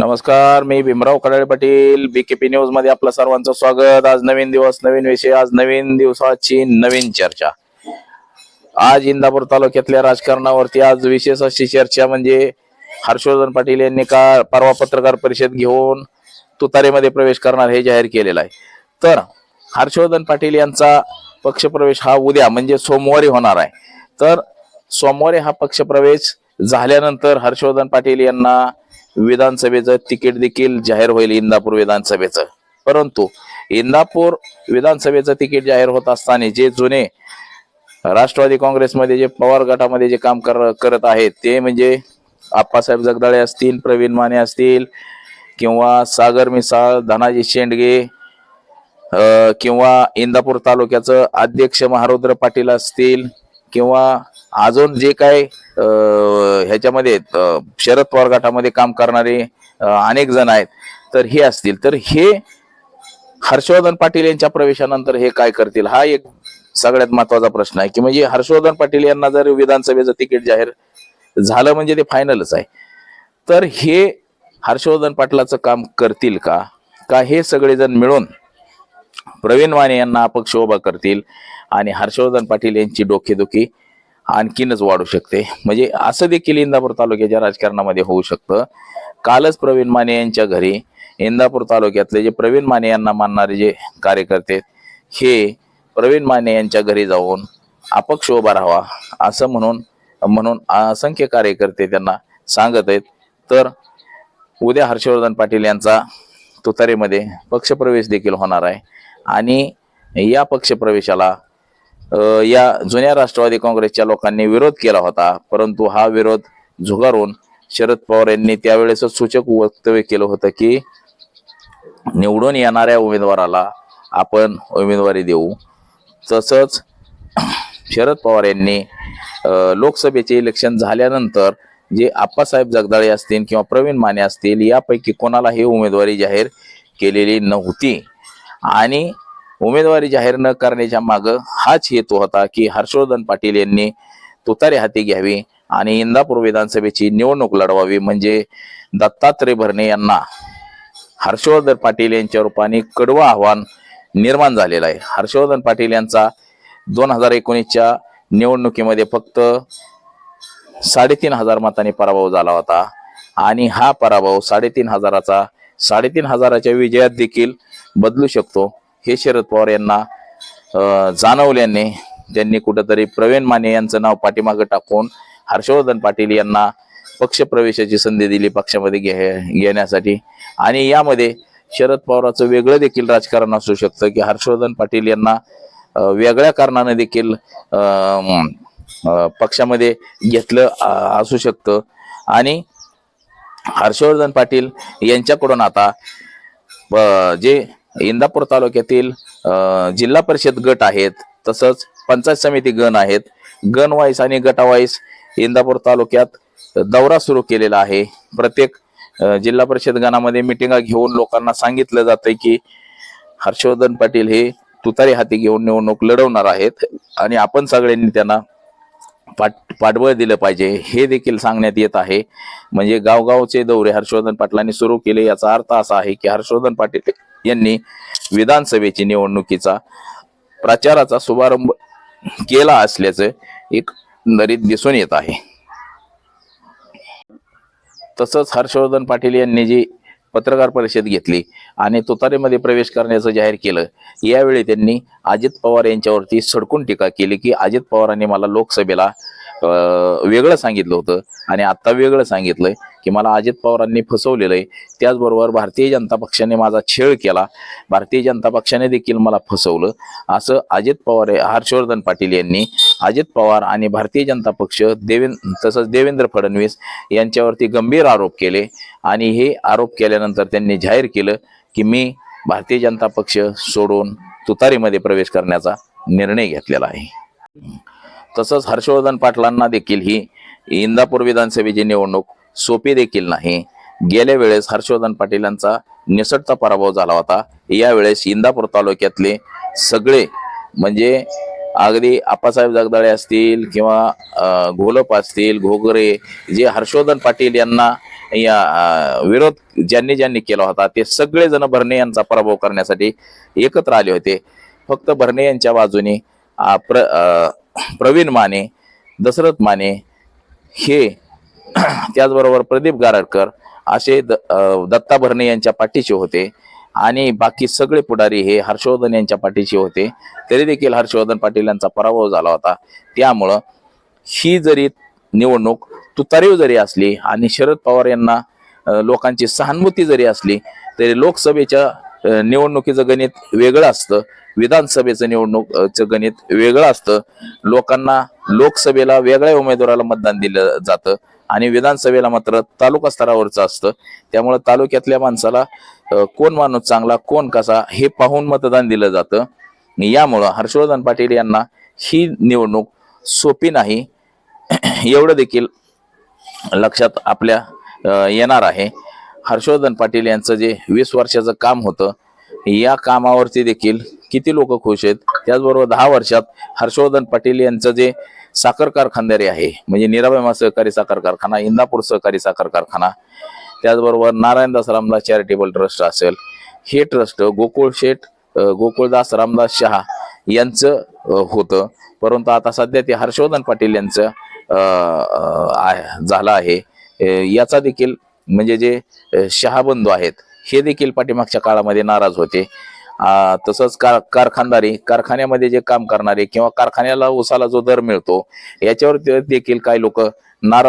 नमस्कार मी भीमराव कडाळे पाटील बीकेपी न्यूजमध्ये आपलं सर्वांचं स्वागत. आज नवीन दिवस नवीन विषय आज नवीन दिवसाची नवीन चर्चा. आज इंदापूर तालुक्यातल्या राजकारणावरती आज विशेष अशी चर्चा म्हणजे हर्षवर्धन पाटील यांनी का परवा पत्रकार परिषद घेऊन तुतारीमध्ये प्रवेश करणार हे जाहीर केलेलं आहे. तर हर्षवर्धन पाटील यांचा पक्षप्रवेश हा उद्या म्हणजे सोमवारी होणार आहे. तर सोमवारी हा पक्षप्रवेश झाल्यानंतर हर्षवर्धन पाटील यांना विधानसभेचं तिकीट देखील जाहीर होईल इंदापूर विधानसभेचं. परंतु इंदापूर विधानसभेचं तिकीट जाहीर होत असताना जे जुने राष्ट्रवादी काँग्रेसमध्ये जे पवार गटामध्ये जे काम कर करत आहेत ते म्हणजे आप्पासाहेब जगदाळे असतील प्रवीण माने असतील किंवा सागर मिसाळ धनाजी शेंडगे किंवा इंदापूर तालुक्याचं अध्यक्ष महारुद्र पाटील असतील किंवा अजून जे काय ह्याच्यामध्ये शरद पवार गटामध्ये काम करणारे अनेक जण आहेत. तर हे असतील. तर हे हर्षवर्धन पाटील यांच्या प्रवेशानंतर हे काय करतील हा एक सगळ्यात महत्त्वाचा प्रश्न आहे. की म्हणजे हर्षवर्धन पाटील यांना जर विधानसभेचं तिकीट जाहीर झालं म्हणजे ते फायनलच आहे. तर हे हर्षवर्धन पाटलाचं काम करतील का? का हे सगळेजण मिळून प्रवीण माने यांना अपक्ष उभा करतील? आणि हर्षवर्धन पाटील यांची डोकेदुखी आणखीनच वाढू शकते. म्हणजे असं देखील इंदापूर तालुक्याच्या राजकारणामध्ये होऊ शकतं. कालच प्रवीण माने यांच्या घरी इंदापूर तालुक्यातले जे प्रवीण माने यांना मानणारे जे कार्यकर्ते हे प्रवीण माने यांच्या घरी जाऊन अपक्ष उभा राहावा असं म्हणून म्हणून असंख्य कार्यकर्ते त्यांना सांगत आहेत. तर उद्या हर्षवर्धन पाटील यांचा तुतारेमध्ये पक्षप्रवेश देखील होणार आहे. आणि या पक्षप्रवेशाला या जुन्या राष्ट्रवादी काँग्रेसच्या लोकांनी विरोध केला होता परंतु हा विरोध झुगारून शरद पवार यांनी त्यावेळेस सूचक वक्तव्य केलं होतं की निवडून येणाऱ्या उमेदवाराला आपण उमेदवारी देऊ. तसंच शरद पवार यांनी लोकसभेचे इलेक्शन झाल्यानंतर जे आप्पासाहेब जगदाळे असतील किंवा प्रवीण माने असतील यापैकी कोणालाही उमेदवारी जाहीर केलेली नव्हती. आणि उमेदवारी जाहीर न करण्याच्या मागं हाच हेतू होता की हर्षवर्धन पाटील यांनी तुतारी हाती घ्यावी आणि इंदापूर विधानसभेची निवडणूक लढवावी. म्हणजे दत्तात्रय भरणे यांना हर्षवर्धन पाटील यांच्या रूपाने कडवं आव्हान निर्माण झालेलं आहे. हर्षवर्धन पाटील यांचा दोन हजार एकोणीसच्या निवडणुकीमध्ये फक्त साडेतीन हजार मतांनी पराभव झाला होता. आणि हा पराभव साडेतीन हजाराचा साडेतीन हजाराच्या विजयात देखील बदलू शकतो. हे शरद पवार यांना जाणवल्याने त्यांनी कुठंतरी प्रवीण माने यांचं नाव पाठीमागं टाकून हर्षवर्धन पाटील यांना पक्ष प्रवेशाची संधी दिली पक्षामध्ये घे घेण्यासाठी. आणि यामध्ये शरद पवाराचं वेगळं देखील राजकारण असू शकतं की हर्षवर्धन पाटील यांना वेगळ्या कारणाने देखील पक्षामध्ये घेतलं असू शकतं. आणि हर्षवर्धन पाटील यांच्याकडून आता जे इंदापूर तालुक्यातील जिल्हा परिषद गट आहेत तसंच पंचायत समिती गण आहेत. गण वाईस आणि गटावाईस इंदापूर तालुक्यात दौरा सुरू केलेला आहे. प्रत्येक जिल्हा परिषद गणामध्ये मिटिंगा घेऊन लोकांना सांगितलं जातंय की हर्षवर्धन पाटील हे तुतारी हाती घेऊन निवडणूक लढवणार आहेत आणि आपण सगळ्यांनी त्यांना पाठ पाठबळ दिलं पाहिजे. हे देखील सांगण्यात येत आहे. म्हणजे गावगावचे दौरे हर्षवर्धन पाटलांनी सुरू केले. याचा अर्थ असा आहे की हर्षवर्धन पाटील यांनी विधानसभेची निवडणुकीचा प्रचाराचा शुभारंभ केला असल्याचं एक नरीत दिसून येत आहे. तसंच हर्षवर्धन पाटील यांनी जी पत्रकार परिषद घेतली आणि तुतारेमध्ये प्रवेश करण्याचं जाहीर केलं. यावेळी त्यांनी अजित पवार यांच्यावरती सडकून टीका केली की अजित पवारांनी मला लोकसभेला वेगळं सांगितलं होतं. आणि आता वेगळं सांगितलंय की मला अजित पवारांनी फसवलेलं आहे. त्याचबरोबर भारतीय जनता पक्षाने माझा छेळ केला. भारतीय जनता पक्षाने देखील मला फसवलं. असं अजित पवार हर्षवर्धन पाटील यांनी अजित पवार आणि भारतीय जनता पक्ष देवेंद्र तसंच देवेंद्र फडणवीस यांच्यावरती गंभीर आरोप केले. आणि हे आरोप केल्यानंतर त्यांनी जाहीर केलं की मी भारतीय जनता पक्ष सोडून तुतारीमध्ये प्रवेश करण्याचा निर्णय घेतलेला आहे. तसंच हर्षवर्धन पाटलांना देखील ही इंदापूर विधानसभेची निवडणूक सोपी देखील नाही. गेल्या वेळेस हर्षवर्धन पाटील यांचा निसटता पराभव झाला होता. यावेळेस इंदापूर तालुक्यातले सगळे म्हणजे अगदी आप्पासाहेब जगदाळे असतील किंवा घोलप असतील घोगरे जे हर्षवर्धन पाटील यांना या विरोध ज्यांनी ज्यांनी केला होता ते सगळेजण भरणे यांचा पराभव करण्यासाठी एकत्र आले होते. फक्त भरणे यांच्या बाजूने प्र प्रवीण माने दशरथ माने हे त्याचबरोबर प्रदीप गारडकर असे द- दत्ता भरणे यांच्या पाठीचे होते आणि बाकी सगळे पुढारी हे हर्षवर्धन यांच्या पाठीचे होते. तरी देखील हर्षवर्धन पाटील यांचा पराभव झाला होता. त्यामुळं ही जरी निवडणूक तुतारीव जरी असली आणि शरद पवार यांना लोकांची सहानुभूती जरी असली तरी लोकसभेच्या निवडणुकीचं गणित वेगळं असतं. विधानसभेचं निवडणूकचं गणित वेगळं असतं. लोकांना लोकसभेला वेगळ्या उमेदवाराला मतदान दिलं जातं आणि विधानसभेला मात्र तालुका स्तरावरचं असतं. त्यामुळं तालुक्यातल्या माणसाला कोण माणूस चांगला कोण कसा हे पाहून मतदान दिलं जातं. यामुळं हर्षवर्धन पाटील यांना ही निवडणूक सोपी नाही. एवढं देखील लक्षात आपल्या येणार आहे. हर्षवर्धन पाटील यांचं जे वीस वर्षाचं काम होतं या कामावरती देखील किती लोक खुश आहेत? त्याचबरोबर दहा वर्षात हर्षवर्धन पाटील यांचं जे साखर कारखानदारी आहे म्हणजे निराभयमा सहकारी साखर कारखाना इंदापूर सहकारी साखर कारखाना त्याचबरोबर नारायणदास रामदास चॅरिटेबल ट्रस्ट असेल हे ट्रस्ट गोकुळ शेठ गोकुळदास रामदास शहा यांचं होतं. परंतु आता सध्या ते हर्षवर्धन पाटील यांचं झालं आहे. याचा देखील म्हणजे जे शहाबंधू आहेत हे देखील पाठीमागच्या काळामध्ये नाराज होते. तसंच कार कारखानदारी कारखान्यामध्ये जे काम करणारे किंवा कारखान्याला उसाला जो दर मिळतो याच्यावर ते देखील काही लोक नाराज